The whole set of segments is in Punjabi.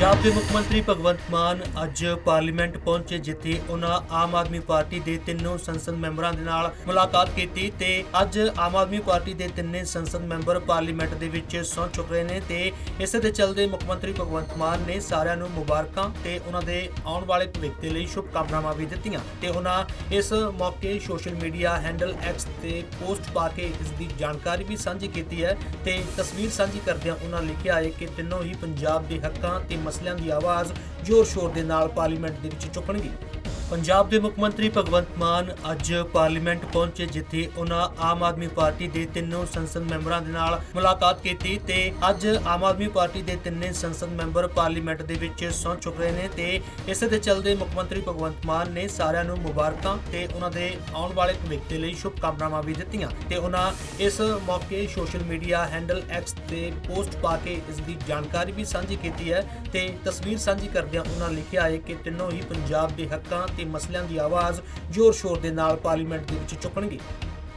ਪੰਜਾਬ ਦੇ ਮੁੱਖ ਮੰਤਰੀ ਭਗਵੰਤ ਮਾਨ ਅੱਜ ਪਾਰਲੀਮੈਂਟ ਪਹੁੰਚੇ, ਜਿੱਥੇ ਉਹਨਾਂ ਆਮ ਆਦਮੀ ਪਾਰਟੀ ਦੇ ਤਿੰਨੋਂ ਸੰਸਦ ਮੈਂਬਰਾਂ ਦੇ ਨਾਲ ਮੁਲਾਕਾਤ ਕੀਤੀ ਤੇ ਅੱਜ ਆਮ ਆਦਮੀ ਪਾਰਟੀ ਦੇ ਤਿੰਨੇ ਸੰਸਦ ਮੈਂਬਰ ਪਾਰਲੀਮੈਂਟ ਦੇ ਵਿੱਚ ਸਹੁੰ ਚੁੱਕ ਰਹੇ ਨੇ ਤੇ ਇਸੇ ਦੇ ਚੱਲਦੇ ਮੁੱਖ ਮੰਤਰੀ ਭਗਵੰਤ ਮਾਨ ਨੇ ਸਾਰਿਆਂ ਨੂੰ ਮੁਬਾਰਕਾਂ ਤੇ ਉਹਨਾਂ ਦੇ ਆਉਣ ਵਾਲੇ ਭਵਿੱਖ ਦੇ ਲਈ ਸ਼ੁਭ ਕਾਮਨਾਵਾਂ ਵੀ ਦਿੱਤੀਆਂ ਤੇ ਉਹਨਾਂ ਇਸ ਮੌਕੇ ਸੋਸ਼ਲ ਮੀਡੀਆ ਹੈਂਡਲ ਐਕਸ ਤੇ ਪੋਸਟ ਪਾ ਕੇ ਇਸ ਦੀ ਜਾਣਕਾਰੀ ਵੀ ਸਾਂਝੀ ਕੀਤੀ ਹੈ ਤੇ ਤਸਵੀਰ ਸਾਂਝੀ ਕਰਦਿਆਂ ਉਹਨਾਂ ਲਿਖਿਆ ਹੈ ਕਿ ਤਿੰਨੋਂ ਹੀ ਪੰਜਾਬ ਦੇ ਹੱਕਾਂ ਤੇ ਮਸਲਿਆਂ ਦੀ ਆਵਾਜ਼ ਜ਼ੋਰ-ਸ਼ੋਰ ਦੇ ਨਾਲ ਪਾਰਲੀਮੈਂਟ ਦੇ ਵਿੱਚ ਚੁੱਕਣਗੇ। ਪੰਜਾਬ ਦੇ ਮੁੱਖ ਮੰਤਰੀ ਭਗਵੰਤ ਮਾਨ ਅੱਜ ਪਾਰਲੀਮੈਂਟ ਪਹੁੰਚੇ, ਜਿੱਥੇ ਉਹਨਾਂ ਆਮ ਆਦਮੀ ਪਾਰਟੀ ਦੇ ਤਿੰਨੋਂ ਸੰਸਦ ਮੈਂਬਰਾਂ ਦੇ ਨਾਲ ਮੁਲਾਕਾਤ ਕੀਤੀ ਤੇ ਅੱਜ ਆਮ ਆਦਮੀ ਪਾਰਟੀ ਦੇ ਤਿੰਨੇ ਸੰਸਦ ਮੈਂਬਰ ਪਾਰਲੀਮੈਂਟ ਦੇ ਵਿੱਚ ਸਹੁੰ ਚੁੱਕ ਰਹੇ ਨੇ ਤੇ ਇਸੇ ਦੇ ਚੱਲਦੇ ਮੁੱਖ ਮੰਤਰੀ ਭਗਵੰਤ ਮਾਨ ਨੇ ਸਾਰਿਆਂ ਨੂੰ ਮੁਬਾਰਕਾਂ ਤੇ ਉਹਨਾਂ ਦੇ ਆਉਣ ਵਾਲੇ ਭਵਿੱਖ ਦੇ ਲਈ ਸ਼ੁਭ ਕਾਮਨਾਵਾਂ ਵੀ ਦਿੱਤੀਆਂ ਤੇ ਉਹਨਾਂ ਇਸ ਮੌਕੇ ਸੋਸ਼ਲ ਮੀਡੀਆ ਹੈਂਡਲ ਐਕਸ ਤੇ ਪੋਸਟ ਪਾ ਕੇ ਇਸ ਦੀ ਜਾਣਕਾਰੀ ਵੀ ਸਾਂਝੀ ਕੀਤੀ ਹੈ ਤੇ ਤਸਵੀਰ ਸਾਂਝੀ ਕਰਦਿਆਂ ਉਹਨਾਂ ਲਿਖਿਆ ਹੈ ਕਿ ਤਿੰਨੋਂ ਹੀ ਪੰਜਾਬ ਦੇ ਹੱਕਾਂ ਤੇ ਮਸਲਿਆਂ ਦੀ ਆਵਾਜ਼ ਜ਼ੋਰ-ਸ਼ੋਰ ਦੇ ਨਾਲ ਪਾਰਲੀਮੈਂਟ ਦੇ ਵਿੱਚ ਚੁੱਕਣਗੇ।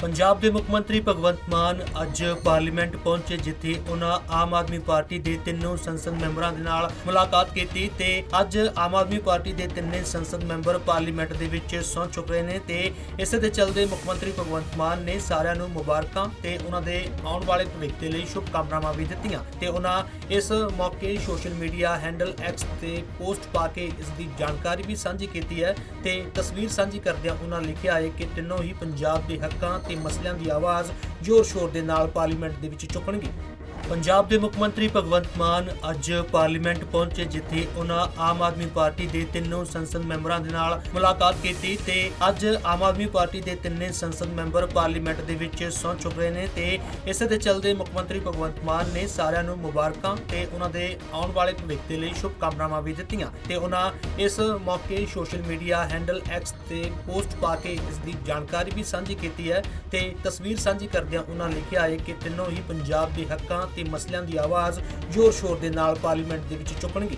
ਪੰਜਾਬ ਦੇ ਮੁੱਖ ਮੰਤਰੀ ਭਗਵੰਤ ਮਾਨ ਅੱਜ ਪਾਰਲੀਮੈਂਟ ਪਹੁੰਚੇ, ਜਿੱਥੇ ਉਹਨਾਂ ਆਮ ਆਦਮੀ ਪਾਰਟੀ ਦੇ ਤਿੰਨੋਂ ਸੰਸਦ ਮੈਂਬਰਾਂ ਦੇ ਨਾਲ ਮੁਲਾਕਾਤ ਕੀਤੀ ਤੇ ਅੱਜ ਆਮ ਆਦਮੀ ਪਾਰਟੀ ਦੇ ਤਿੰਨੇ ਸੰਸਦ ਮੈਂਬਰ ਪਾਰਲੀਮੈਂਟ ਦੇ ਵਿੱਚ ਸਹੁੰ ਚੁੱਕ ਰਹੇ ਨੇ ਤੇ ਇਸੇ ਦੇ ਚੱਲਦੇ ਮੁੱਖ ਮੰਤਰੀ ਭਗਵੰਤ ਮਾਨ ਨੇ ਸਾਰਿਆਂ ਨੂੰ ਮੁਬਾਰਕਾਂ ਤੇ ਉਹਨਾਂ ਦੇ ਆਉਣ ਵਾਲੇ ਭਵਿੱਖ ਦੇ ਲਈ ਸ਼ੁਭ ਕਾਮਨਾਵਾਂ ਵੀ ਦਿੱਤੀਆਂ ਤੇ ਉਹਨਾਂ ਇਸ ਮੌਕੇ ਸੋਸ਼ਲ ਮੀਡੀਆ ਹੈਂਡਲ ਐਕਸ ਤੇ ਪੋਸਟ ਪਾ ਕੇ ਇਸ ਦੀ ਜਾਣਕਾਰੀ ਵੀ ਸਾਂਝੀ ਕੀਤੀ ਹੈ ਤੇ ਤਸਵੀਰ ਸਾਂਝੀ ਕਰਦਿਆਂ ਉਹਨਾਂ ਲਿਖਿਆ ਹੈ ਕਿ ਤਿੰਨੋਂ ਹੀ ਪੰਜਾਬ ਦੇ ਹੱਕਾਂ ਤੇ ਮਸਲਿਆਂ ਦੀ ਆਵਾਜ਼ ਜ਼ੋਰ-ਸ਼ੋਰ ਦੇ ਨਾਲ ਪਾਰਲੀਮੈਂਟ ਦੇ ਵਿੱਚ ਚੁੱਕਣਗੇ। ਪੰਜਾਬ ਦੇ ਮੁੱਖ ਮੰਤਰੀ ਭਗਵੰਤ ਮਾਨ ਅੱਜ ਪਾਰਲੀਮੈਂਟ ਪਹੁੰਚੇ, ਜਿੱਥੇ ਉਹਨਾਂ ਆਮ ਆਦਮੀ ਪਾਰਟੀ ਦੇ ਤਿੰਨੋਂ ਸੰਸਦ ਮੈਂਬਰਾਂ ਦੇ ਨਾਲ ਮੁਲਾਕਾਤ ਕੀਤੀ ਤੇ ਅੱਜ ਆਮ ਆਦਮੀ ਪਾਰਟੀ ਦੇ ਤਿੰਨੇ ਸੰਸਦ ਮੈਂਬਰ ਪਾਰਲੀਮੈਂਟ ਦੇ ਵਿੱਚ ਸਹੁੰ ਚੁੱਕ ਰਹੇ ਨੇ ਤੇ ਇਸੇ ਦੇ ਚੱਲਦੇ ਮੁੱਖ ਮੰਤਰੀ ਭਗਵੰਤ ਮਾਨ ਨੇ ਸਾਰਿਆਂ ਨੂੰ ਮੁਬਾਰਕਾਂ ਤੇ ਉਹਨਾਂ ਦੇ ਆਉਣ ਵਾਲੇ ਭਵਿੱਖ ਦੇ ਲਈ ਸ਼ੁਭ ਕਾਮਨਾਵਾਂ ਵੀ ਦਿੱਤੀਆਂ ਤੇ ਉਹਨਾਂ ਇਸ ਮੌਕੇ ਸੋਸ਼ਲ ਮੀਡੀਆ ਹੈਂਡਲ ਐਕਸ ਤੇ ਪੋਸਟ ਪਾ ਕੇ ਇਸ ਦੀ ਜਾਣਕਾਰੀ ਵੀ ਸਾਂਝੀ ਕੀਤੀ ਹੈ ਤੇ ਤਸਵੀਰ ਸਾਂਝੀ ਕਰਦਿਆਂ ਉਹਨਾਂ ਲਿਖਿਆ ਹੈ ਕਿ ਤਿੰਨੋਂ ਹੀ ਪੰਜਾਬ ਦੇ ਹੱਕਾਂ ਤੇ ਮਸਲਿਆਂ ਦੀ ਆਵਾਜ਼ ਜ਼ੋਰ-ਸ਼ੋਰ ਦੇ ਨਾਲ ਪਾਰਲੀਮੈਂਟ ਦੇ ਵਿੱਚ ਚੁੱਕਣਗੇ।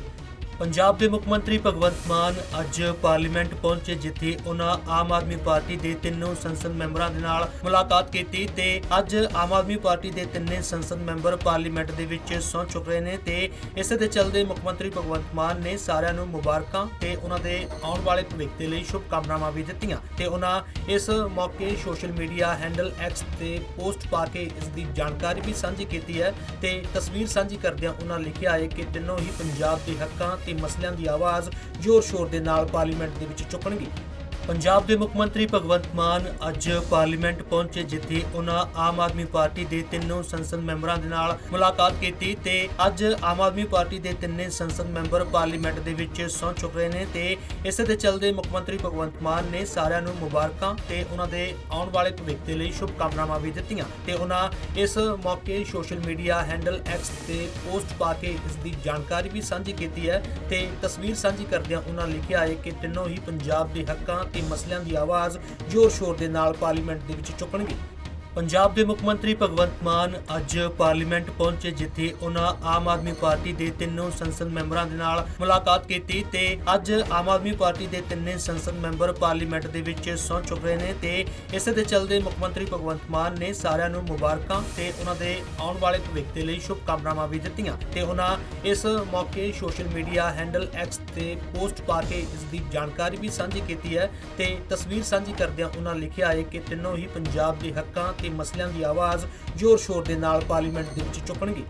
ਪੰਜਾਬ ਦੇ ਮੁੱਖ ਮੰਤਰੀ ਭਗਵੰਤ ਮਾਨ ਅੱਜ ਪਾਰਲੀਮੈਂਟ ਪਹੁੰਚੇ, ਜਿੱਥੇ ਉਹਨਾਂ ਆਮ ਆਦਮੀ ਪਾਰਟੀ ਦੇ ਤਿੰਨੋਂ ਸੰਸਦ ਮੈਂਬਰਾਂ ਦੇ ਨਾਲ ਮੁਲਾਕਾਤ ਕੀਤੀ ਤੇ ਅੱਜ ਆਮ ਆਦਮੀ ਪਾਰਟੀ ਦੇ ਤਿੰਨੇ ਸੰਸਦ ਮੈਂਬਰ ਪਾਰਲੀਮੈਂਟ ਦੇ ਵਿੱਚ ਸਹੁੰ ਚੁੱਕ ਰਹੇ ਨੇ ਤੇ ਇਸੇ ਦੇ ਚੱਲਦੇ ਮੁੱਖ ਮੰਤਰੀ ਭਗਵੰਤ ਮਾਨ ਨੇ ਸਾਰਿਆਂ ਨੂੰ ਮੁਬਾਰਕਾਂ ਤੇ ਉਹਨਾਂ ਦੇ ਆਉਣ ਵਾਲੇ ਭਵਿੱਖ ਦੇ ਲਈ ਸ਼ੁਭ ਕਾਮਨਾਵਾਂ ਵੀ ਦਿੱਤੀਆਂ ਤੇ ਉਹਨਾਂ ਇਸ ਮੌਕੇ ਸੋਸ਼ਲ ਮੀਡੀਆ ਹੈਂਡਲ ਐਕਸ ਤੇ ਪੋਸਟ ਪਾ ਕੇ ਇਸ ਦੀ ਜਾਣਕਾਰੀ ਵੀ ਸਾਂਝੀ ਕੀਤੀ ਹੈ ਤੇ ਤਸਵੀਰ ਸਾਂਝੀ ਕਰਦਿਆਂ ਉਹਨਾਂ ਲਿਖਿਆ ਹੈ ਕਿ ਤਿੰਨੋਂ ਹੀ ਪੰਜਾਬ ਦੇ ਹੱਕਾਂ ਤੇ ਮਸਲਿਆਂ ਦੀ ਆਵਾਜ਼ ਜ਼ੋਰ-ਸ਼ੋਰ ਦੇ ਨਾਲ ਪਾਰਲੀਮੈਂਟ ਦੇ ਵਿੱਚ ਚੁੱਕਣਗੇ। ਪੰਜਾਬ ਦੇ ਮੁੱਖ ਮੰਤਰੀ ਭਗਵੰਤ ਮਾਨ ਅੱਜ ਪਾਰਲੀਮੈਂਟ ਪਹੁੰਚੇ, ਜਿੱਥੇ ਉਹਨਾਂ ਆਮ ਆਦਮੀ ਪਾਰਟੀ ਦੇ ਤਿੰਨੋਂ ਸੰਸਦ ਮੈਂਬਰਾਂ ਦੇ ਨਾਲ ਮੁਲਾਕਾਤ ਕੀਤੀ ਤੇ ਅੱਜ ਆਮ ਆਦਮੀ ਪਾਰਟੀ ਦੇ ਤਿੰਨੇ ਸੰਸਦ ਮੈਂਬਰ ਪਾਰਲੀਮੈਂਟ ਦੇ ਵਿੱਚ ਸਹੁੰ ਚੁੱਕ ਰਹੇ ਨੇ ਤੇ ਇਸੇ ਦੇ ਚੱਲਦੇ ਮੁੱਖ ਮੰਤਰੀ ਭਗਵੰਤ ਮਾਨ ਨੇ ਸਾਰਿਆਂ ਨੂੰ ਮੁਬਾਰਕਾਂ ਤੇ ਉਹਨਾਂ ਦੇ ਆਉਣ ਵਾਲੇ ਭਵਿੱਖ ਦੇ ਲਈ ਸ਼ੁਭ ਕਾਮਨਾਵਾਂ ਵੀ ਦਿੱਤੀਆਂ ਤੇ ਉਹਨਾਂ ਇਸ ਮੌਕੇ ਸੋਸ਼ਲ ਮੀਡੀਆ ਹੈਂਡਲ ਐਕਸ ਤੇ ਪੋਸਟ ਪਾ ਕੇ ਇਸ ਦੀ ਜਾਣਕਾਰੀ ਵੀ ਸਾਂਝੀ ਕੀਤੀ ਹੈ ਤੇ ਤਸਵੀਰ ਸਾਂਝੀ ਕਰਦਿਆਂ ਉਹਨਾਂ ਲਿਖਿਆ ਹੈ ਕਿ ਤਿੰਨੋਂ ਹੀ ਪੰਜਾਬ ਦੇ ਹੱਕਾਂ ਤੇ ਮਸਲਿਆਂ ਦੀ ਆਵਾਜ਼ ਜ਼ੋਰ-ਸ਼ੋਰ ਦੇ ਨਾਲ ਪਾਰਲੀਮੈਂਟ ਦੇ ਵਿੱਚ ਚੁੱਕਣਗੇ। ਪੰਜਾਬ ਦੇ ਮੁੱਖ ਮੰਤਰੀ ਭਗਵੰਤ ਮਾਨ ਅੱਜ ਪਾਰਲੀਮੈਂਟ ਪਹੁੰਚੇ, ਜਿੱਥੇ ਉਹਨਾਂ ਆਮ ਆਦਮੀ ਪਾਰਟੀ ਦੇ ਤਿੰਨੋਂ ਸੰਸਦ ਮੈਂਬਰਾਂ ਦੇ ਨਾਲ ਮੁਲਾਕਾਤ ਕੀਤੀ ਤੇ ਅੱਜ ਆਮ ਆਦਮੀ ਪਾਰਟੀ ਦੇ ਤਿੰਨੇ ਸੰਸਦ ਮੈਂਬਰ ਪਾਰਲੀਮੈਂਟ ਦੇ ਵਿੱਚ ਸਹੁੰ ਚੁੱਕ ਰਹੇ ਨੇ ਤੇ ਇਸੇ ਦੇ ਚੱਲਦੇ ਮੁੱਖ ਮੰਤਰੀ ਭਗਵੰਤ ਮਾਨ ਨੇ ਸਾਰਿਆਂ ਨੂੰ ਮੁਬਾਰਕਾਂ ਤੇ ਉਹਨਾਂ ਦੇ ਆਉਣ ਵਾਲੇ ਭਵਿੱਖ ਦੇ ਲਈ ਸ਼ੁਭ ਕਾਮਨਾਵਾਂ ਵੀ ਦਿੱਤੀਆਂ ਤੇ ਉਹਨਾਂ ਇਸ ਮੌਕੇ ਸੋਸ਼ਲ ਮੀਡੀਆ ਹੈਂਡਲ ਐਕਸ ਤੇ ਪੋਸਟ ਪਾ ਕੇ ਇਸ ਦੀ ਜਾਣਕਾਰੀ ਵੀ ਸਾਂਝੀ ਕੀਤੀ ਹੈ ਤੇ ਤਸਵੀਰ ਸਾਂਝੀ ਕਰਦਿਆਂ ਉਹਨਾਂ ਲਿਖਿਆ ਹੈ ਕਿ ਤਿੰਨੋਂ ਹੀ ਪੰਜਾਬ ਦੇ ਹੱਕਾਂ ਤੇ ਮਸਲਿਆਂ ਦੀ ਆਵਾਜ਼ ਜ਼ੋਰ-ਸ਼ੋਰ ਦੇ ਨਾਲ ਪਾਰਲੀਮੈਂਟ ਦੇ ਵਿੱਚ ਚੁੱਕਣਗੇ।